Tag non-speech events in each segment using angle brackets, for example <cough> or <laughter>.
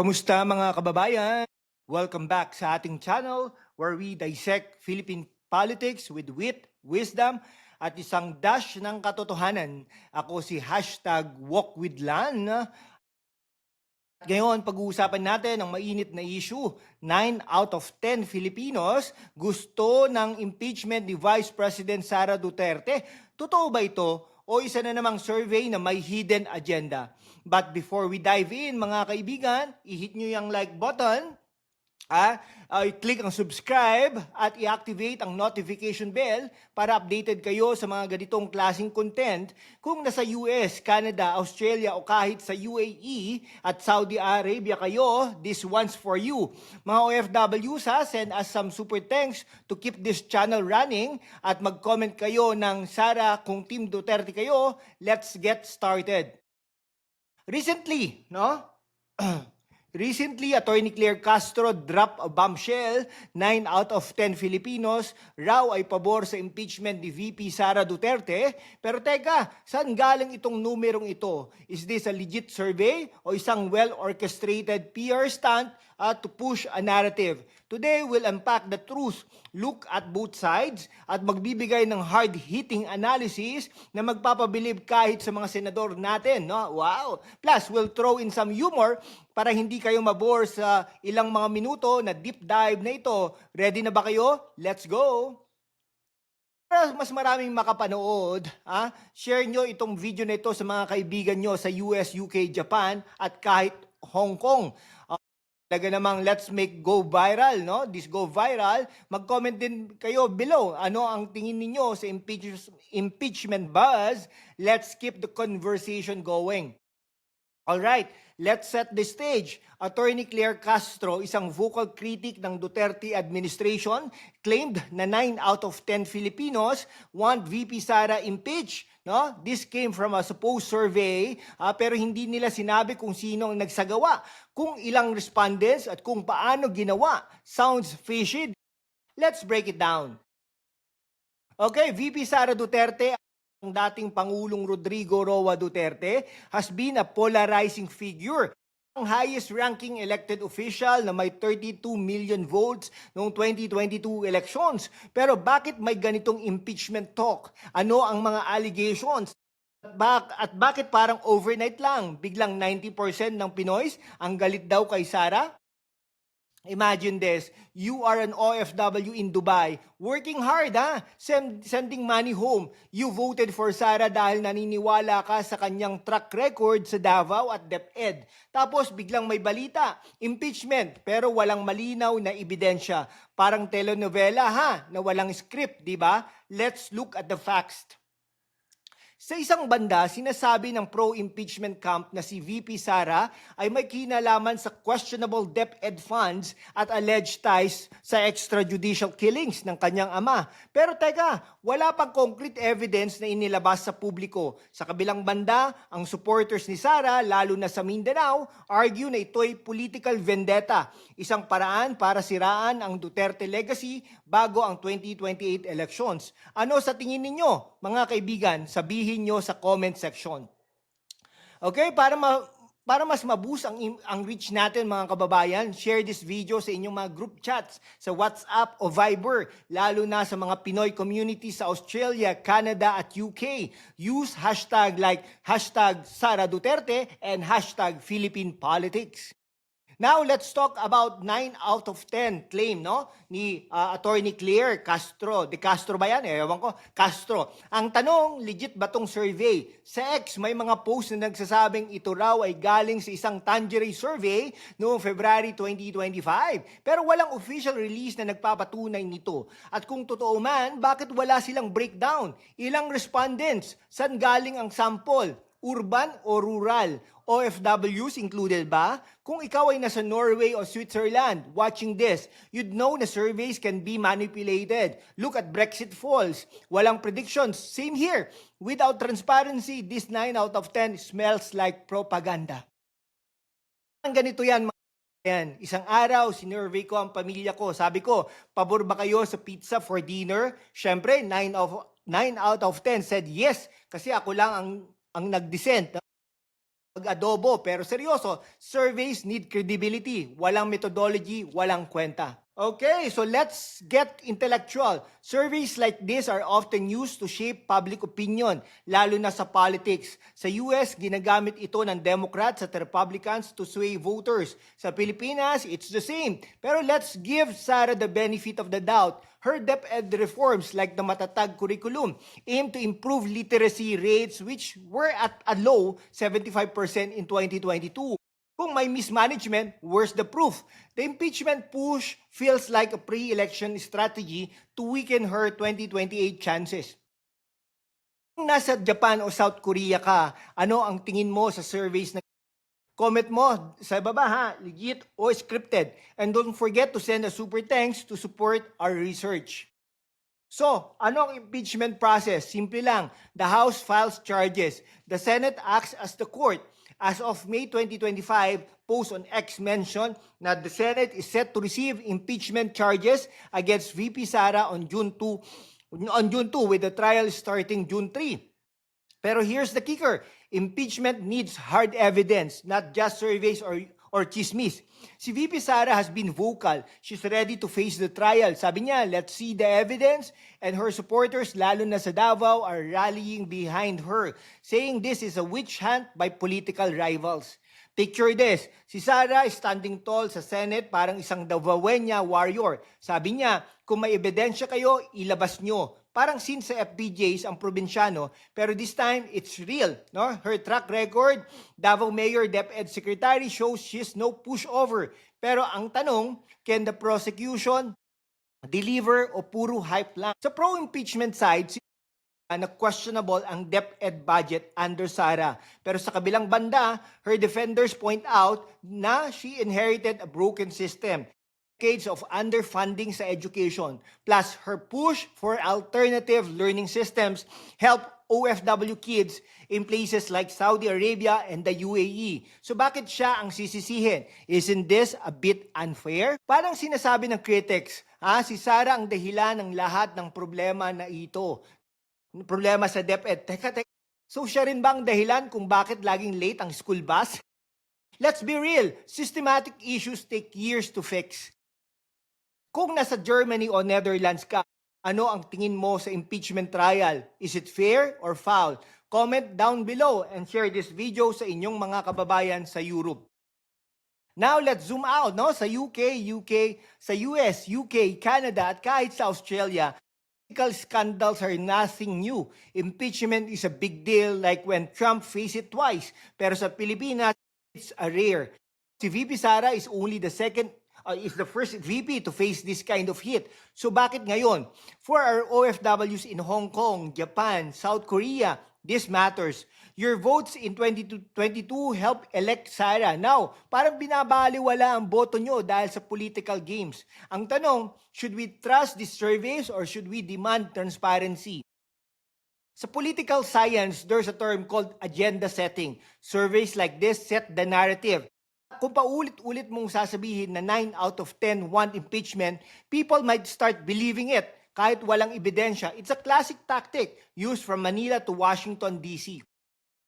Kamusta mga kababayan? Welcome back sa ating channel where we dissect Philippine politics with wit, wisdom, at isang dash ng katotohanan. Ako si hashtag walkwithlan. At ngayon, pag-uusapan natin ang mainit na issue. 9 out of 10 Filipinos gusto ng impeachment ni Vice President Sara Duterte. Totoo ba ito o isa na namang survey na may hidden agenda? But before we dive in, mga kaibigan, i-hit nyo yung like button Ah, uh, i-click ang subscribe at i-activate ang notification bell para updated kayo sa mga ganitong klaseng content kung nasa US, Canada, Australia o kahit sa UAE at Saudi Arabia kayo, this one's for you. Mga OFWs ha, send us some super thanks to keep this channel running at mag-comment kayo ng Sara kung Team Duterte kayo. Let's get started. Recently, no? <clears throat> Recently, Attorney Claire Castro dropped a bombshell. 9 out of 10 Filipinos raw ay pabor sa impeachment ni VP Sara Duterte. Pero teka, saan galing itong numerong ito? Is this a legit survey o isang well-orchestrated PR stunt uh, to push a narrative? Today, we'll unpack the truth, look at both sides, at magbibigay ng hard-hitting analysis na magpapabilib kahit sa mga senador natin. No? Wow! Plus, we'll throw in some humor para hindi kayo mabore sa ilang mga minuto na deep dive na ito. Ready na ba kayo? Let's go! Para mas maraming makapanood, ah, share nyo itong video na ito sa mga kaibigan nyo sa US, UK, Japan at kahit Hong Kong. Ah, Talaga namang let's make go viral, no? This go viral. Mag-comment din kayo below. Ano ang tingin ninyo sa impeach- impeachment buzz? Let's keep the conversation going. All right, let's set the stage. Attorney Claire Castro, isang vocal critic ng Duterte administration, claimed na 9 out of 10 Filipinos want VP Sara impeached. No? This came from a supposed survey, ah, pero hindi nila sinabi kung sino ang nagsagawa, kung ilang respondents at kung paano ginawa. Sounds fishy. Let's break it down. Okay, VP Sara Duterte ang dating Pangulong Rodrigo Roa Duterte has been a polarizing figure. Ang highest ranking elected official na may 32 million votes noong 2022 elections. Pero bakit may ganitong impeachment talk? Ano ang mga allegations? At, bak- at bakit parang overnight lang, biglang 90% ng Pinoys ang galit daw kay Sara? Imagine this, you are an OFW in Dubai, working hard ha, Send, sending money home. You voted for Sara dahil naniniwala ka sa kanyang track record sa Davao at DepEd. Tapos biglang may balita, impeachment, pero walang malinaw na ebidensya. Parang telenovela ha, na walang script, di ba? Let's look at the facts. Sa isang banda, sinasabi ng pro-impeachment camp na si VP Sara ay may kinalaman sa questionable DepEd funds at alleged ties sa extrajudicial killings ng kanyang ama. Pero teka, wala pang concrete evidence na inilabas sa publiko. Sa kabilang banda, ang supporters ni Sara, lalo na sa Mindanao, argue na ito'y political vendetta, isang paraan para siraan ang Duterte legacy bago ang 2028 elections. Ano sa tingin ninyo, mga kaibigan? Sabihin nyo sa comment section. Okay, para ma para mas maboost ang, ang reach natin mga kababayan, share this video sa inyong mga group chats sa WhatsApp o Viber, lalo na sa mga Pinoy community sa Australia, Canada at UK. Use hashtag like hashtag Sara Duterte and hashtag Philippine Politics. Now, let's talk about 9 out of 10 claim, no? Ni uh, Attorney Claire Castro. De Castro ba yan? Eh, Ewan ko. Castro. Ang tanong, legit ba tong survey? Sa X, may mga post na nagsasabing ito raw ay galing sa isang Tangeray survey noong February 2025. Pero walang official release na nagpapatunay nito. At kung totoo man, bakit wala silang breakdown? Ilang respondents? San galing ang sample? Urban o rural? OFWs included ba? Kung ikaw ay nasa Norway o Switzerland watching this, you'd know na surveys can be manipulated. Look at Brexit Falls. Walang predictions. Same here. Without transparency, this 9 out of 10 smells like propaganda. Ang ganito yan, mga yan, isang araw, sinurvey ko ang pamilya ko. Sabi ko, pabor ba kayo sa pizza for dinner? Siyempre, 9 of 9 out of 10 said yes kasi ako lang ang ang nag-dissent. adobo. Pero seryoso, surveys need credibility. Walang methodology, walang kwenta. Okay, so let's get intellectual. Surveys like this are often used to shape public opinion, lalo na sa politics. Sa US, ginagamit ito ng Democrats at Republicans to sway voters. Sa Pilipinas, it's the same. Pero let's give Sara the benefit of the doubt. Her DepEd reforms like the matatag curriculum aim to improve literacy rates which were at a low 75% in 2022. Kung may mismanagement, where's the proof? The impeachment push feels like a pre-election strategy to weaken her 2028 chances. Kung nasa Japan o South Korea ka, ano ang tingin mo sa surveys na Comment mo sa baba ha, legit o scripted. And don't forget to send a super thanks to support our research. So, ano ang impeachment process? Simple lang. The House files charges. The Senate acts as the court. As of May 2025, post on X mentioned na the Senate is set to receive impeachment charges against VP Sara on June 2 on June 2 with the trial starting June 3. Pero here's the kicker. Impeachment needs hard evidence, not just surveys or or chismis. Si VP Sara has been vocal. She's ready to face the trial. Sabi niya, let's see the evidence. And her supporters, lalo na sa Davao, are rallying behind her, saying this is a witch hunt by political rivals. Picture this, si Sara standing tall sa Senate parang isang Davawenya warrior. Sabi niya, kung may ebidensya kayo, ilabas nyo. Parang sin sa FPJs ang probinsyano, pero this time it's real. No? Her track record, Davao Mayor DepEd Secretary shows she's no pushover. Pero ang tanong, can the prosecution deliver o puro hype lang? Sa pro-impeachment side, si na questionable ang DepEd budget under Sara. Pero sa kabilang banda, her defenders point out na she inherited a broken system decades of underfunding sa education, plus her push for alternative learning systems help OFW kids in places like Saudi Arabia and the UAE. So bakit siya ang sisisihin? Isn't this a bit unfair? Parang sinasabi ng critics, ah, si Sara ang dahilan ng lahat ng problema na ito. Problema sa DepEd. Teka, teka. So siya rin ba ang dahilan kung bakit laging late ang school bus? Let's be real, systematic issues take years to fix. Kung nasa Germany o Netherlands ka, ano ang tingin mo sa impeachment trial? Is it fair or foul? Comment down below and share this video sa inyong mga kababayan sa Europe. Now let's zoom out no sa UK, UK, sa US, UK, Canada at kahit sa Australia. Political scandals are nothing new. Impeachment is a big deal like when Trump faced it twice. Pero sa Pilipinas, it's a rare. Si VP Sara is only the second uh, is the first VP to face this kind of hit. So bakit ngayon? For our OFWs in Hong Kong, Japan, South Korea, this matters. Your votes in 2022 help elect Sara. Now, parang binabaliwala ang boto nyo dahil sa political games. Ang tanong, should we trust these surveys or should we demand transparency? Sa political science, there's a term called agenda setting. Surveys like this set the narrative kung paulit-ulit mong sasabihin na 9 out of 10 want impeachment, people might start believing it kahit walang ebidensya. It's a classic tactic used from Manila to Washington, D.C.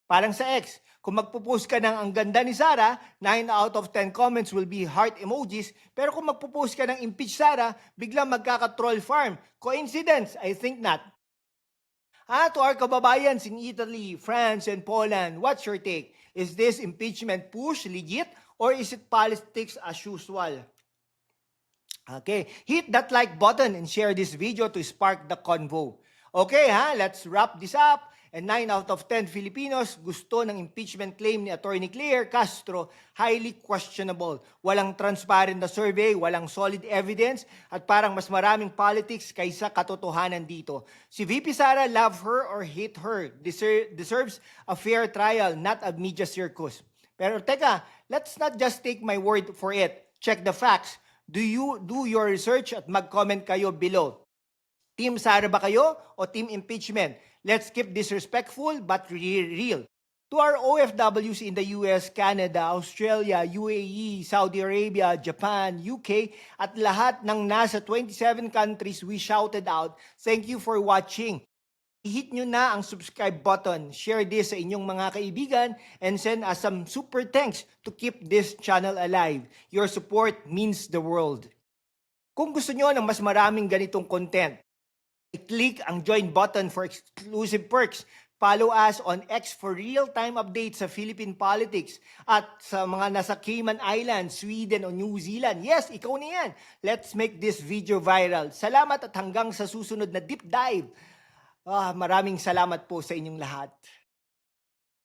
Parang sa X, kung magpo-post ka ng ang ganda ni Sara, 9 out of 10 comments will be heart emojis. Pero kung magpo-post ka ng impeach Sara, biglang magkaka-troll farm. Coincidence? I think not. Ah, to our kababayans in Italy, France, and Poland, what's your take? Is this impeachment push legit or is it politics as usual? Okay, hit that like button and share this video to spark the convo. Okay ha, let's wrap this up. And 9 out of 10 Filipinos gusto ng impeachment claim ni Attorney Claire Castro highly questionable. Walang transparent na survey, walang solid evidence, at parang mas maraming politics kaysa katotohanan dito. Si VP Sara, love her or hate her, deser- deserves a fair trial, not a media circus. Pero teka, let's not just take my word for it. Check the facts. Do you do your research at mag-comment kayo below. Team Sara ba kayo o team impeachment? Let's keep this respectful but re- real. To our OFWs in the US, Canada, Australia, UAE, Saudi Arabia, Japan, UK, at lahat ng nasa 27 countries we shouted out, thank you for watching. I-hit nyo na ang subscribe button, share this sa inyong mga kaibigan, and send us some super thanks to keep this channel alive. Your support means the world. Kung gusto nyo ng mas maraming ganitong content, i-click ang join button for exclusive perks. Follow us on X for real-time updates sa Philippine politics at sa mga nasa Cayman Islands, Sweden o New Zealand. Yes, ikaw na yan. Let's make this video viral. Salamat at hanggang sa susunod na deep dive. Ah, maraming salamat po sa inyong lahat.